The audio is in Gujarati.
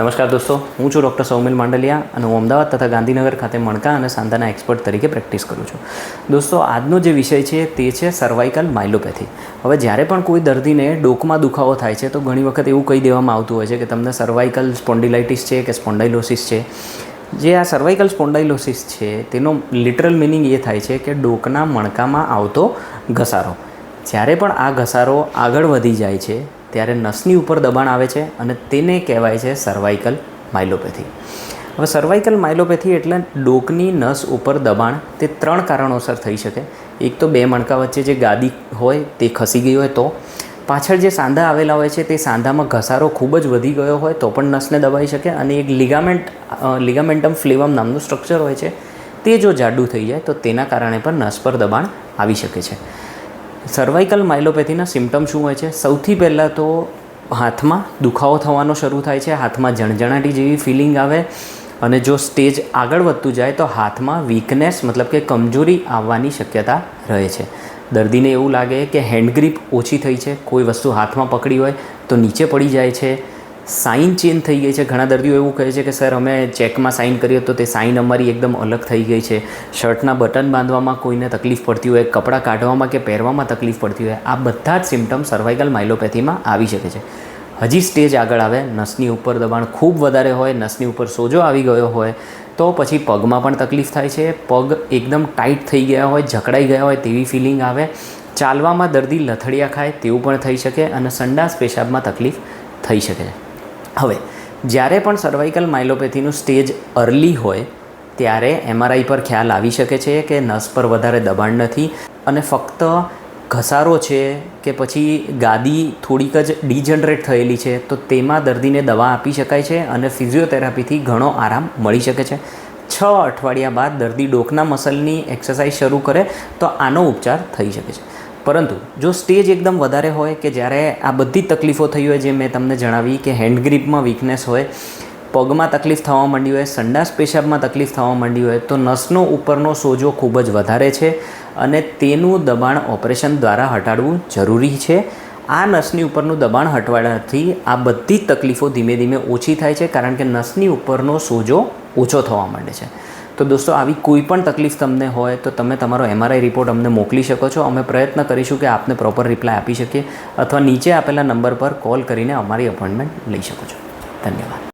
નમસ્કાર દોસ્તો, હું છું ડૉક્ટર સૌમિલ માંડલિયા અને હું અમદાવાદ તથા ગાંધીનગર ખાતે મણકા અને સાંધાના એક્સપર્ટ તરીકે પ્રેક્ટિસ કરું છું. દોસ્તો, આજનો જે વિષય છે તે છે સર્વાઇકલ માઇલોપેથી હવે જ્યારે પણ કોઈ દર્દીને ડોકમાં દુખાવો થાય છે, તો ઘણી વખત એવું કહી દેવામાં આવતું હોય છે કે તમને સર્વાઇકલ સ્પોન્ડિલાઇટિસ છે કે સ્પોન્ડાઇલોસિસ છે. જે આ સર્વાઇકલ સ્પોન્ડાઇલોસિસ છે, તેનો લિટરલ મિનિંગ એ થાય છે કે ડોકના મણકામાં આવતો ઘસારો. જ્યારે પણ આ ઘસારો આગળ વધી જાય છે ત્યારે નસની ઉપર દબાણ આવે છે અને તેને કહેવાય છે સર્વાઇકલ માઇલોપેથી હવે સર્વાઇકલ માઇલોપેથી એટલે ડોકની નસ ઉપર દબાણ તે ત્રણ કારણોસર થઈ શકે. એક તો બે મણકા વચ્ચે જે ગાદી હોય તે ખસી ગઈ હોય તો. પાછળ જે સાંધા આવેલા હોય છે તે સાંધામાં ઘસારો ખૂબ જ વધી ગયો હોય તો પણ નસને દબાઈ શકે અને એક લિગામેન્ટ લિગામેન્ટમ ફ્લેવમ નામનું સ્ટ્રક્ચર હોય છે તે જો જાડું થઈ જાય તો તેના કારણે પણ નસ પર દબાણ આવી શકે છે. સર્વાઇકલ માઇલોપેથીના સિમ્ટમ શું હોય છે? સૌથી પહેલાં તો હાથમાં દુખાવો થવાનો શરૂ થાય છે, હાથમાં જણજણાટી જેવી ફિલિંગ આવે અને જો સ્ટેજ આગળ વધતું જાય તો હાથમાં વીકનેસ મતલબ કે કમજોરી આવવાની શક્યતા રહે છે. દર્દીને એવું લાગે કે હેન્ડ ગ્રીપ ઓછી થઈ છે, કોઈ વસ્તુ હાથમાં પકડી હોય તો નીચે પડી જાય છે સાઇન ચેન્જ થઈ ગઈ છે. ઘણા દર્દીઓ એવું કહે છે કે, સર, અમે ચેકમાં સાઇન કરીએ તો તે સાઇન અમારી એકદમ અલગ થઈ ગઈ છે. શર્ટના બટન બાંધવામાં કોઈને તકલીફ પડતી હોય, કપડાં કાઢવામાં કે પહેરવામાં તકલીફ પડતી હોય, આ બધા જ સિમ્ટમ સર્વાઇકલ માઇલોપેથીમાં આવી શકે છે. હજી સ્ટેજ આગળ આવે. નસની ઉપર દબાણ ખૂબ વધારે હોય, નસની ઉપર સોજો આવી ગયો હોય, તો પછી પગમાં પણ તકલીફ થાય છે. પગ એકદમ ટાઈટ થઈ ગયા હોય, જકડાઈ ગયા હોય તેવી ફિલિંગ આવે. ચાલવામાં દર્દી લથડિયા ખાય તેવું પણ થઈ શકે અને સંડાસ પેશાબમાં તકલીફ થઈ શકે છે. હવે, જ્યારે પણ સર્વાઇકલ માઇલોપેથીનું સ્ટેજ અર્લી હોય, ત્યારે એમઆરઆઈ પર ખ્યાલ આવી શકે છે કે નસ પર વધારે દબાણ નથી અને ફક્ત ઘસારો છે કે પછી ગાદી થોડીક જ ડિજનરેટ થયેલી છે, તો તેમાં દર્દીને દવા આપી શકાય છે અને ફિઝિયોથેરાપીથી ઘણો આરામ મળી શકે છે. છ અઠવાડિયા બાદ દર્દી ડોકના મસલની એક્સરસાઇઝ શરૂ કરે, તો આનો ઉપચાર થઈ શકે છે. પરંતુ જો સ્ટેજ એકદમ વધારે હોય કે જ્યારે આ બધી તકલીફો થઈ હોય જે મેં તમને જણાવી કે હેન્ડ ગ્રીપમાં વીકનેસ હોય, પગમાં તકલીફ થવા માંડી હોય, સંડાસ પેશાબમાં તકલીફ થવા માંડી હોય, તો નસનો ઉપરનો સોજો ખૂબ જ વધારે છે અને તેનું દબાણ ઓપરેશન દ્વારા હટાડવું જરૂરી છે. આ નસની ઉપરનું દબાણ હટવાથી આ બધી તકલીફો ધીમે ધીમે ઓછી થાય છે, કારણ કે નસની ઉપરનો સોજો ઓછો થવા માંડે છે. તો દોસ્તો, આવી કોઈ પણ તકલીફ તમને હોય તો તમે તમારો એમઆરઆઈ રિપોર્ટ અમને મોકલી શકો છો. અમે પ્રયત્ન કરીશું કે આપને પ્રોપર રિપ્લાય આપી શકીએ અથવા નીચે આપેલા નંબર પર કોલ કરીને અમારી અપોઇન્ટમેન્ટ લઈ શકો છો. ધન્યવાદ.